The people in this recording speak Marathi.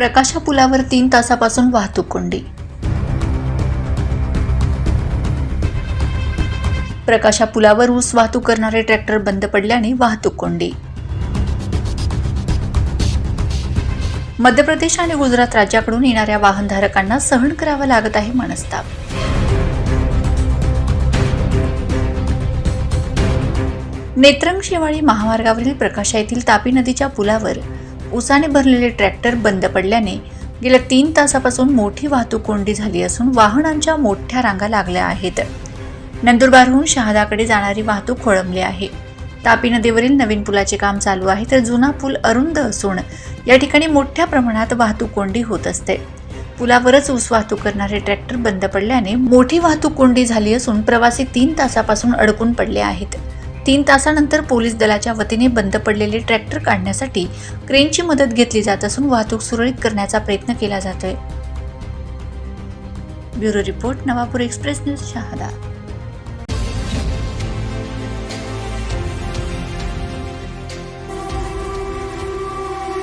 प्रकाशा पुलावर तीन तासापासून वाहतूक कोंडी. प्रकाशा पुलावर ऊस वाहतूक करणारे ट्रॅक्टर बंद पडल्याने वाहतूक कोंडी. मध्य प्रदेश आणि गुजरात राज्याकडून येणाऱ्या वाहनधारकांना सहन करावं लागत आहे मनस्ताप. नेत्रंग शेवाळी महामार्गावरील प्रकाशा येथील तापी नदीच्या पुलावर उसाने भरलेले ट्रॅक्टर बंद पडल्याने गेल्या तीन तासापासून मोठी वाहतूक कोंडी झाली असून वाहनांच्या मोठ्या रांगा लागल्या आहेत. नंदुरबारहून शहादाकडे जाणारी वाहतूक खोळंबली आहे. तापी नदीवरील नवीन पुलाचे काम चालू आहे तर जुना पूल अरुंद असून या ठिकाणी मोठ्या प्रमाणात वाहतूक कोंडी होत असते. पुलावरच ऊस वाहतूक करणारे ट्रॅक्टर बंद पडल्याने मोठी वाहतूक कोंडी झाली असून प्रवासी तीन तासापासून अडकून पडले आहेत. तीन तासानंतर पोलीस दलाच्या वतीने बंद पडलेले ट्रॅक्टर काढण्यासाठी क्रेनची मदत घेतली जात असून वाहतूक सुरळीत करण्याचा प्रयत्न केला जातोय. Bureau report Navapur express news Shahada.